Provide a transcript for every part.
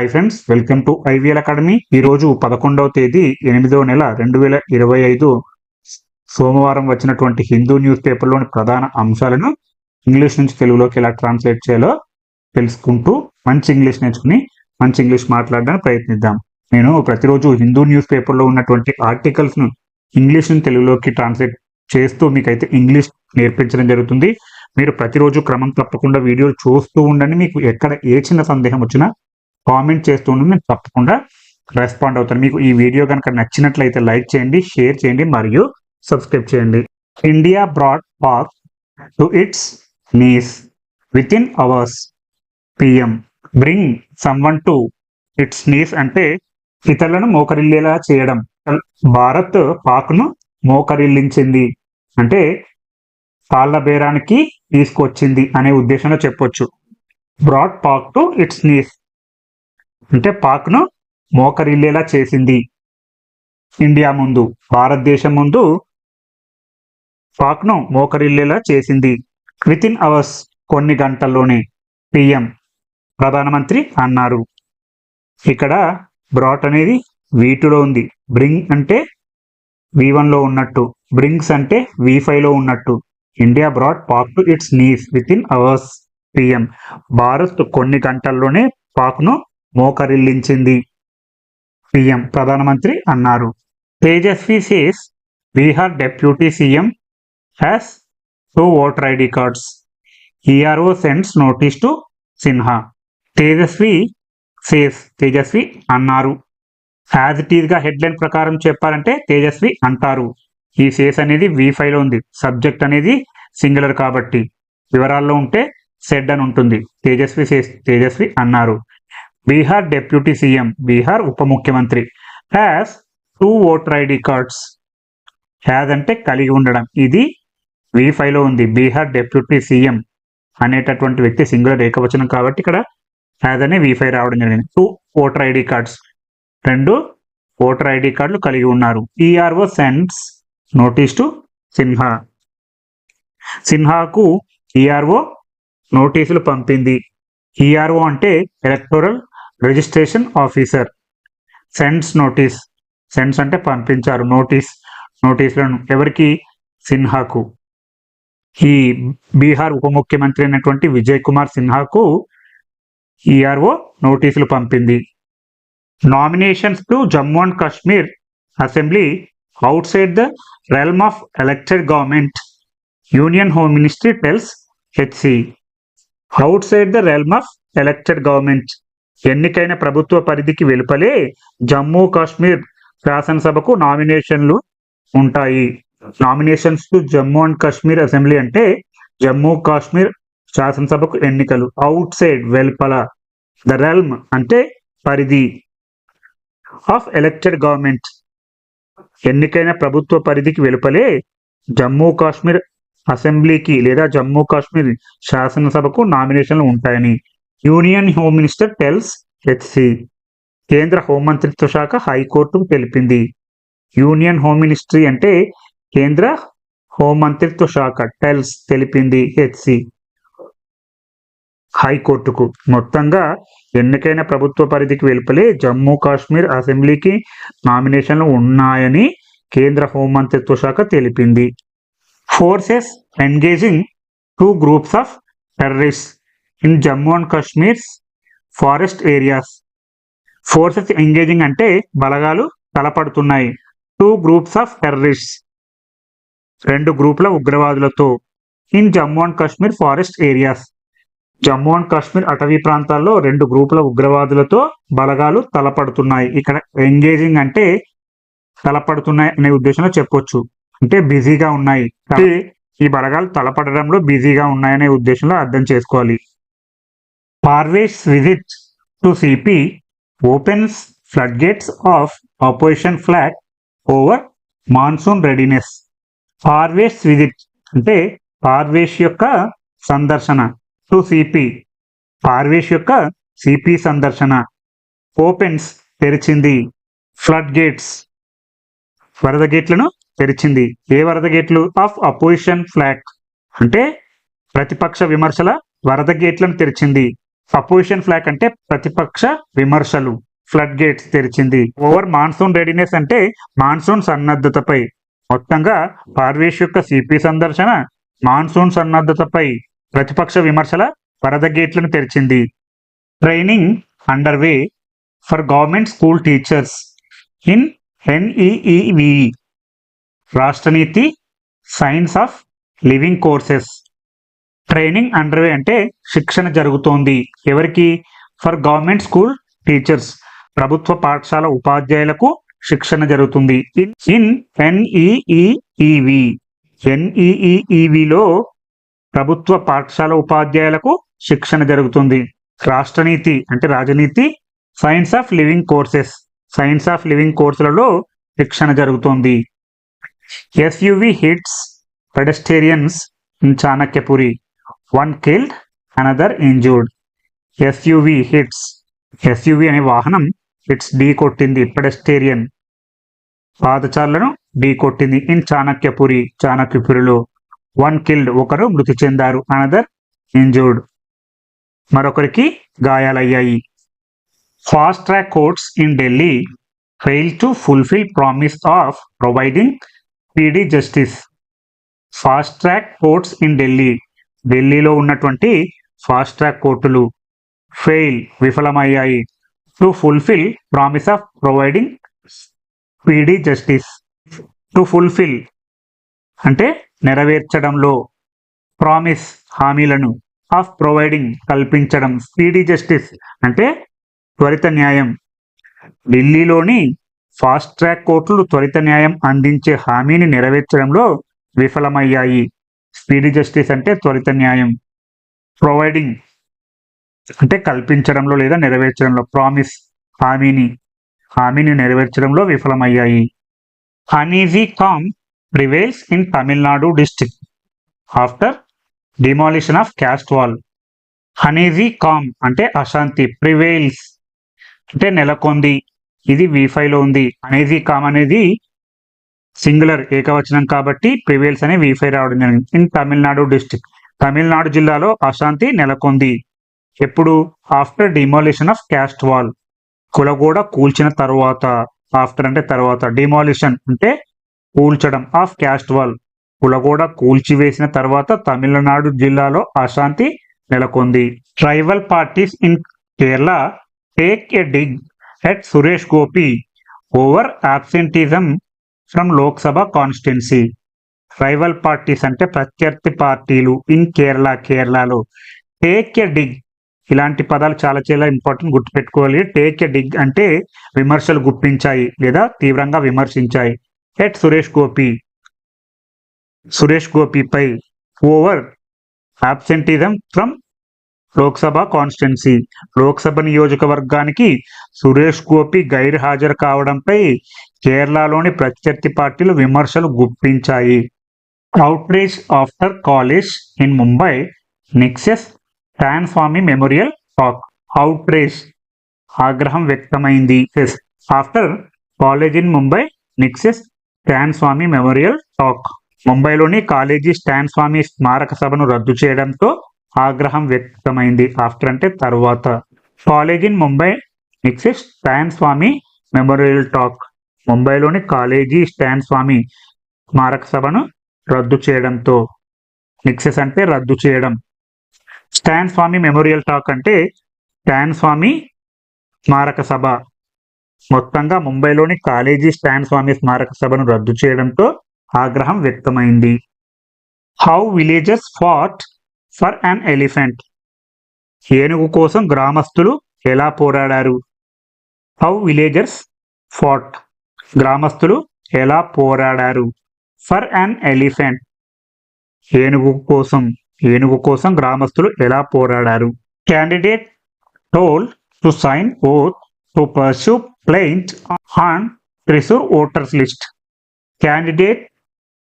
Hi friends welcome to IVL academy ఈ రోజు పదకొండవ తేదీ ఎనిమిదవ నెల రెండు వేల ఇరవై ఐదు. సోమవారం వచ్చినటువంటి హిందూ న్యూస్ పేపర్లోని ప్రధాన అంశాలను ఇంగ్లీష్ నుంచి తెలుగులోకి ఎలా ట్రాన్స్లేట్ చేయాలో తెలుసుకుంటూ మంచి ఇంగ్లీష్ నేర్చుకుని మంచి ఇంగ్లీష్ మాట్లాడడానికి ప్రయత్నిద్దాం. నేను ప్రతిరోజు హిందూ న్యూస్ పేపర్లో ఉన్నటువంటి ఆర్టికల్స్ను ఇంగ్లీష్ నుంచి తెలుగులోకి ట్రాన్స్లేట్ చేస్తూ మీకైతే ఇంగ్లీష్ నేర్పించడం జరుగుతుంది. మీరు ప్రతిరోజు క్రమం తప్పకుండా వీడియోలు చూస్తూ ఉండండి. మీకు ఎక్కడ ఏ చిన్న సందేహం వచ్చినా కామెంట్ చేస్తుండే నేను తప్పకుండా రెస్పాండ్ అవుతాను. మీకు ఈ వీడియో కనుక నచ్చినట్లయితే లైక్ చేయండి షేర్ చేయండి మరియు సబ్స్క్రైబ్ చేయండి. India brought Pak to its knees within hours PM bring someone to its knees అంటే ఇతరులను మోకరిల్లేలా చేయడం. భారత్ పాక్ను మోకరిల్లించింది అంటే కాళ్ళ బేరానికి తీసుకొచ్చింది అనే ఉద్దేశంలో చెప్పొచ్చు. Brought Pak to its knees అంటే పాక్ను మోకరిల్లేలా చేసింది. ఇండియా ముందు భారతదేశం ముందు పాక్ను మోకరిల్లేలా చేసింది. విత్ ఇన్ అవర్స్ కొన్ని గంటల్లోనే పిఎం ప్రధానమంత్రి అన్నారు. ఇక్కడ బ్రాట్ అనేది వీటిలో ఉంది. బ్రింగ్ అంటే వి వన్లో ఉన్నట్టు బ్రింగ్స్ అంటే వి ఫైవ్లో ఉన్నట్టు. India brought Pak to its knees within hours PM. Bharat కొన్ని గంటల్లోనే పాక్ను మోకరిల్లించింది. సీఎం ప్రధానమంత్రి అన్నారు. Tejashwi says Bihar deputy CM has two voter ID cards. ERO sends notice to Sinha. Tejashwi says Tejashwi అన్నారు. యాజ్ ఇట్ ఈజ్గా హెడ్లైన్ ప్రకారం చెప్పాలంటే తేజస్వి అంటారు. ఈ సేస్ అనేది వి లో ఉంది. సబ్జెక్ట్ అనేది సింగులర్ కాబట్టి. వివరాల్లో ఉంటే సెడ్ అని ఉంటుంది. తేజస్వి సేస్ తేజస్వి అన్నారు. బీహార్ డెప్యూటీ సీఎం బీహార్ ఉప ముఖ్యమంత్రి. Has two voter ID cards. Has అంటే కలిగి ఉండడం. ఇది వి ఉంది. బీహార్ డెప్యూటీ సీఎం అనేటటువంటి వ్యక్తి సింగులర్ ఏకవచనం కాబట్టి ఇక్కడ హ్యాజ్ అనే వి రావడం జరిగింది. Two voter ID cards. రెండు ఓటర్ ఐడి కార్డులు కలిగి ఉన్నారు. ERO sends notice to Sinha. సిన్హాకు ERO నోటీసులు పంపింది. ఈఆర్ఓ అంటే electoral registration officer sends notice sends అంటే పంపించారు. నోటీస్ నోటీసులను ఎవరికి? సిన్హాకు. ఈ బీహార్ ఉప ముఖ్యమంత్రి అయినటువంటి విజయ్ కుమార్ సిన్హాకు ఈఆర్ఓ నోటీసులు పంపింది. Nominations to Jammu and Kashmir assembly outside the realm of elected government union home ministry tells HC outside the realm of elected government ఎన్నికైన ప్రభుత్వ పరిధికి వెలుపలే జమ్మూ కాశ్మీర్ శాసనసభకు నామినేషన్లు ఉంటాయి. Nominations to Jammu and Kashmir assembly అంటే జమ్మూ కాశ్మీర్ శాసనసభకు ఎన్నికలు. అవుట్ సైడ్ వెలుపల ద రెల్మ్ అంటే పరిధి ఆఫ్ ఎలక్టెడ్ గవర్నమెంట్. ఎన్నికైన ప్రభుత్వ పరిధికి వెలుపలే జమ్మూ కాశ్మీర్ అసెంబ్లీకి లేదా జమ్మూ కాశ్మీర్ శాసనసభకు నామినేషన్లు ఉంటాయని union home minister tells HC కేంద్ర హోంమంత్రిత్వ శాఖ హైకోర్టుకు తెలిపింది. యూనియన్ హోమ్ మినిస్ట్రీ అంటే కేంద్ర హోంమంత్రిత్వ శాఖ టెల్స్ తెలిపింది హెచ్సి హైకోర్టుకు మొత్తంగా ఎన్నికైన ప్రభుత్వ పరిధికి వెలుపలే జమ్మూ కాశ్మీర్ అసెంబ్లీకి నామినేషన్లు ఉన్నాయని కేంద్ర హోంమంత్రిత్వ శాఖ తెలిపింది. Forces engaging two groups of terrorist in Jammu and Kashmir forest areas. Forces engaging అంటే బలగాలు తలపడుతున్నాయి. టూ గ్రూప్స్ ఆఫ్ టెర్రరిస్ట్ రెండు గ్రూపుల ఉగ్రవాదులతో in Jammu and Kashmir forest areas. Jammu and Kashmir అటవీ ప్రాంతాల్లో రెండు గ్రూపుల ఉగ్రవాదులతో బలగాలు తలపడుతున్నాయి. ఇక్కడ ఎంగేజింగ్ అంటే తలపడుతున్నాయి అనే ఉద్దేశంలో చెప్పొచ్చు. అంటే బిజీగా ఉన్నాయి. ఈ బలగాలు తలపడడంలో బిజీగా ఉన్నాయనే ఉద్దేశంలో అర్థం చేసుకోవాలి. Parvesh visit to CP opens floodgates of opposition flak over monsoon readiness Parvesh visit అంటే పార్వేష్ యొక్క సందర్శన టు సిపి పార్వేష్ యొక్క సిపి సందర్శన ఓపెన్స్ తెరిచింది. ఫ్లడ్ గేట్స్ వరద గేట్లను తెరిచింది. ఏ వరద గేట్లు? ఆఫ్ అపోజిషన్ ఫ్లాగ్ అంటే ప్రతిపక్ష విమర్శల వరద గేట్లను తెరిచింది. అపోజిషన్ ఫ్లాగ్ అంటే ప్రతిపక్ష విమర్శలు. ఫ్లడ్ గేట్స్ తెరిచింది. ఓవర్ మాన్సూన్ రెడీనెస్ అంటే మాన్సూన్ సన్నద్ధతపై. మొత్తంగా పార్వేష్ యొక్క సిపి సందర్శన మాన్సూన్ సన్నద్ధతపై. ప్రతిపక్ష విమర్శల వరద గేట్లను తెరిచింది. Training underway for government school teachers in NEEV Rashtra Neeti science of living courses. Training underway అంటే శిక్షణ జరుగుతోంది. ఎవరికి? For government school teachers. ప్రభుత్వ పాఠశాల ఉపాధ్యాయులకు శిక్షణ జరుగుతుంది. ఇన్ ఇన్ ఎన్ఈఈవి ప్రభుత్వ పాఠశాల ఉపాధ్యాయులకు శిక్షణ జరుగుతుంది. రాష్ట్ర నీతి అంటే రాజనీతి science of living courses. Science of living కోర్సులలో శిక్షణ జరుగుతోంది. SUV hits pedestrians in Chanakyapuri. One killed another injured SUV hits SUV అనే వాహనం హిట్స్ ఢీ కొట్టింది. పెడస్టేరియన్. పాదచారులను ఢీ కొట్టింది. ఇన్ చాణక్యపురి చాణక్యపురిలో వన్ కిల్డ్ ఒకరు మృతి చెందారు అనదర్ ఇంజూర్డ్ మరొకరికి గాయాలయ్యాయి. Fast track courts in Delhi fail to fulfil promise of providing speedy justice fast track courts in Delhi ఢిల్లీలో ఉన్నటువంటి ఫాస్ట్ ట్రాక్ కోర్టులు fail విఫలమయ్యాయి. To fulfil promise of providing speedy justice. To fulfil అంటే నెరవేర్చడంలో promise హామీలను of providing కల్పించడం speedy justice అంటే త్వరిత న్యాయం. ఢిల్లీలోని ఫాస్ట్ ట్రాక్ కోర్టులు త్వరిత న్యాయం అందించే హామీని నెరవేర్చడంలో విఫలమయ్యాయి. స్పీడీ జస్టిస్ అంటే త్వరిత న్యాయం. ప్రొవైడింగ్ అంటే కల్పించడంలో లేదా నెరవేర్చడంలో. ప్రామిస్ హామీని హామీని నెరవేర్చడంలో విఫలమయ్యాయి. Uneasy calm prevails in Tamil Nadu district after demolition of caste wall. Uneasy calm అంటే అశాంతి ప్రివేల్స్ అంటే నెలకొంది. ఇది వీఫైలో ఉంది. అనేజీ కామ్ అనేది సింగులర్ ఏకవచనం కాబట్టి ప్రివేల్స్ అనే వీఫై రావడం జరిగింది. ఇన్ తమిళనాడు డిస్టిక్ తమిళనాడు జిల్లాలో అశాంతి నెలకొంది. ఎప్పుడు? After demolition of caste wall. కులగూడ కూల్చిన తర్వాత. ఆఫ్టర్ అంటే తర్వాత. డిమాలిషన్ అంటే కూల్చడం ఆఫ్ క్యాస్ట్ వాల్. కులగూడ కూల్చివేసిన తర్వాత తమిళనాడు జిల్లాలో అశాంతి నెలకొంది. Tribal parties in Kerala take a dig at Suresh Gopi over absenteeism from Lok Sabha constituency. Rival parties అంటే ప్రత్యర్థి పార్టీలు ఇన్ కేరళ కేరళలో. Take a dig. ఇలాంటి పదాలు చాలా చాలా ఇంపార్టెంట్ గుర్తుపెట్టుకోవాలి. టేక్ ఎ డిగ్ అంటే విమర్శలు గుప్పించాయి లేదా తీవ్రంగా విమర్శించాయి. At Suresh Gopi. Suresh గోపిపై over absenteeism from Lok Sabha constituency. Lok Sabha నియోజకవర్గానికి సురేష్ గోపి గైర్ హాజరు కావడంపై కేరళలోని ప్రత్యర్థి పార్టీలు విమర్శలు గుప్పించాయి. Outrage after college in Mumbai nixes Stan Swamy memorial talk outrage ఆగ్రహం వ్యక్తమైంది. After college in Mumbai nixes Stan Swamy memorial talk ముంబైలోని కాలేజీ స్టాన్ స్వామి స్మారక సభను రద్దు చేయడంతో ఆగ్రహం వ్యక్తమైంది. ఆఫ్టర్ అంటే తర్వాత. College in Mumbai nixes Stan Swamy memorial talk. ముంబైలోని కాలేజీ స్టాన్ స్వామి స్మారక సభను రద్దు చేయడంతో. నెక్సెస్ అంటే రద్దు చేయడం. స్టాన్ స్వామి మెమోరియల్ టాక్ అంటే స్టాన్ స్వామి స్మారక సభ. మొత్తంగా ముంబైలోని కాలేజీ స్టాన్ స్వామి స్మారక సభను రద్దు చేయడంతో ఆగ్రహం వ్యక్తమైంది. How villages fought for an elephant ఏనుగు కోసం గ్రామస్తులు ఎలా పోరాడారు? హౌ విలేజర్స్ ఫాట్ గ్రామస్తులు ఎలా పోరాడారు? ఫర్ అన్ ఎలిఫెంట్ ఏనుగు కోసం ఏనుగు కోసం గ్రామస్తులు ఎలా పోరాడారు? Candidate told to sign oath to pursue plaint on Thrissur voters list candidate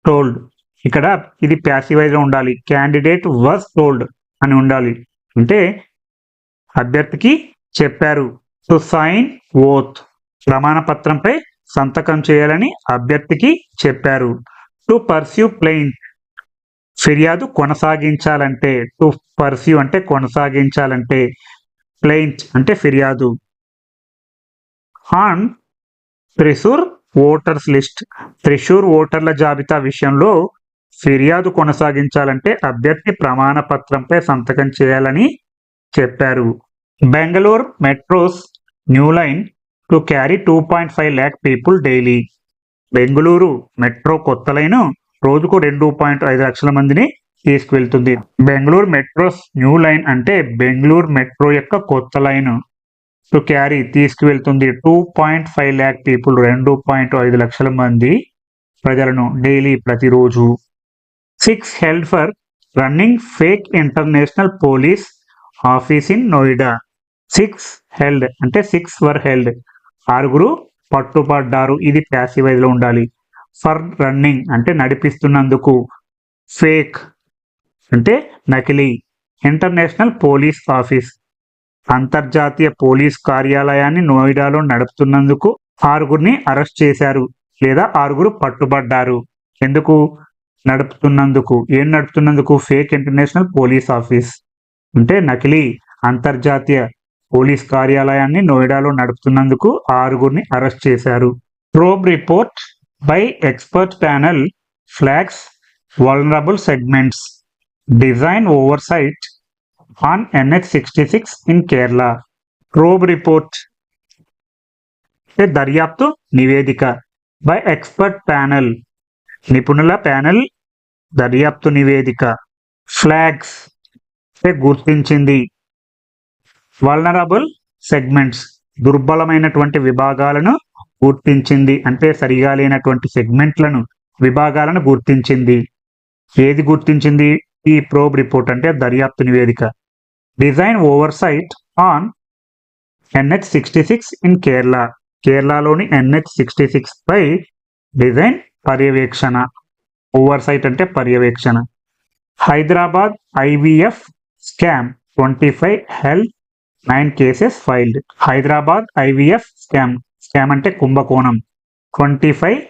told ఇక్కడ ఇది ప్యాసివైజ్ ఉండాలి. క్యాండిడేట్ వాజ్ టోల్డ్ అని ఉండాలి. అంటే అభ్యర్థికి చెప్పారు. టు సైన్ ఓత్ ప్రమాణ పత్రంపై సంతకం చేయాలని అభ్యర్థికి చెప్పారు. టు పర్స్యూ ప్లెయిన్ ఫిర్యాదు కొనసాగించాలంటే. టు పర్స్యూ అంటే కొనసాగించాలంటే. ప్లెయింట్ అంటే ఫిర్యాదు. On Thrissur voters list Thrissur ఓటర్ల జాబితా విషయంలో ఫిర్యాదు కొనసాగించాలంటే అభ్యర్థి ప్రమాణ పత్రంపై సంతకం చేయాలని చెప్పారు. Bengaluru metro's new line to carry two point five lakh people daily. Bengaluru metro కొత్త లైను రోజుకు రెండు పాయింట్ ఐదు లక్షల మందిని తీసుకువెళ్తుంది. బెంగళూరు మెట్రోస్ న్యూ లైన్ అంటే బెంగళూరు మెట్రో యొక్క కొత్త line to carry తీసుకువెళ్తుంది. Two point five lakh people రెండు పాయింట్ ఐదు లక్షల మంది ప్రజలను డైలీ ప్రతిరోజు six held for running fake international police office in Noida six held అంటే సిక్స్ వర్ హెల్డ్ ఆరుగురు పట్టుపడ్డారు ఇది ప్యాసివైజ్లో ఉండాలి. ఫర్ రన్నింగ్ అంటే నడిపిస్తున్నందుకు. ఫేక్ అంటే నకిలీ. ఇంటర్నేషనల్ పోలీస్ ఆఫీస్ అంతర్జాతీయ పోలీస్ కార్యాలయాన్ని నోయిడాలో నడుపుతున్నందుకు ఆరుగురిని అరెస్ట్ చేశారు. లేదా ఆరుగురు పట్టుబడ్డారు. ఎందుకు? నడుపుతున్నందుకు ఏం నడుపుతున్నందుకు? ఫేక్ ఇంటర్నేషనల్ పోలీస్ ఆఫీస్ అంటే నకిలీ అంతర్జాతీయ పోలీస్ కార్యాలయాన్ని నోయిడాలో నడుపుతున్నందుకు ఆరుగురిని అరెస్ట్ చేశారు. Probe report by expert panel flags vulnerable segments design oversight on NH sixty six in Kerala probe report దర్యాప్తు నివేదిక బై ఎక్స్పర్ట్ ప్యానెల్ నిపుణుల ప్యానెల్ దర్యాప్తు నివేదిక ఫ్లాగ్స్ గుర్తించింది. వల్నరబుల్ సెగ్మెంట్స్ దుర్బలమైనటువంటి విభాగాలను గుర్తించింది. అంటే సరిగా లేనటువంటి సెగ్మెంట్లను విభాగాలను గుర్తించింది. ఏది గుర్తించింది? ఈ ప్రోబ్ రిపోర్ట్ అంటే దర్యాప్తు నివేదిక. Design oversight on NH sixty six in Kerala కేరళలోని ఎన్హెచ్ సిక్స్టీ సిక్స్ పై డిజైన్ పర్యవేక్షణ. ఓవర్సైట్ అంటే పర్యవేక్షణ. Hyderabad IVF scam twenty five held nine cases filed. Hyderabad IVF scam. Scam అంటే కుంభకోణం. Twenty five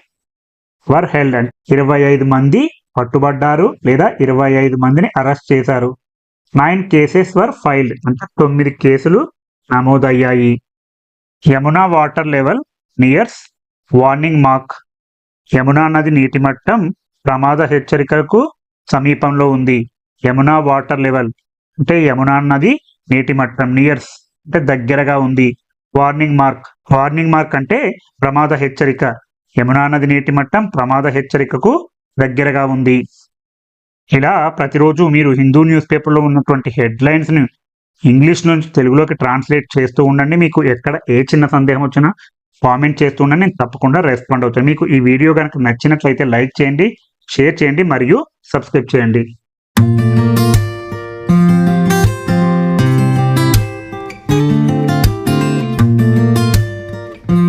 were held and ఇరవై ఐదు మంది పట్టుబడ్డారు లేదా ఇరవై ఐదు మందిని అరెస్ట్ చేశారు. Nine cases were filed. అంటే తొమ్మిది కేసులు నమోదయ్యాయి. Yamuna water level nears warning mark. Yamuna నది నీటి మట్టం ప్రమాద హెచ్చరికకు సమీపంలో ఉంది. యమునా వాటర్ లెవెల్ అంటే యమునా నది నీటి మట్టం నియర్స్ అంటే దగ్గరగా ఉంది. Warning mark. వార్నింగ్ మార్క్ అంటే ప్రమాద హెచ్చరిక. యమునా నది నీటి మట్టం ప్రమాద హెచ్చరికకు దగ్గరగా ఉంది. ఇలా ప్రతిరోజు మీరు హిందూ న్యూస్ పేపర్లో ఉన్నటువంటి హెడ్లైన్స్ని ఇంగ్లీష్ నుంచి తెలుగులోకి ట్రాన్స్లేట్ చేస్తూ ఉండండి. మీకు ఎక్కడ ఏ చిన్న సందేహం వచ్చినా కామెంట్ చేస్తూ ఉండండి. నేను తప్పకుండా రెస్పాండ్ అవుతాను. మీకు ఈ వీడియో కనుక నచ్చినట్లయితే లైక్ చేయండి. షేర్ చేయండి మరియు సబ్స్క్రైబ్ చేయండి.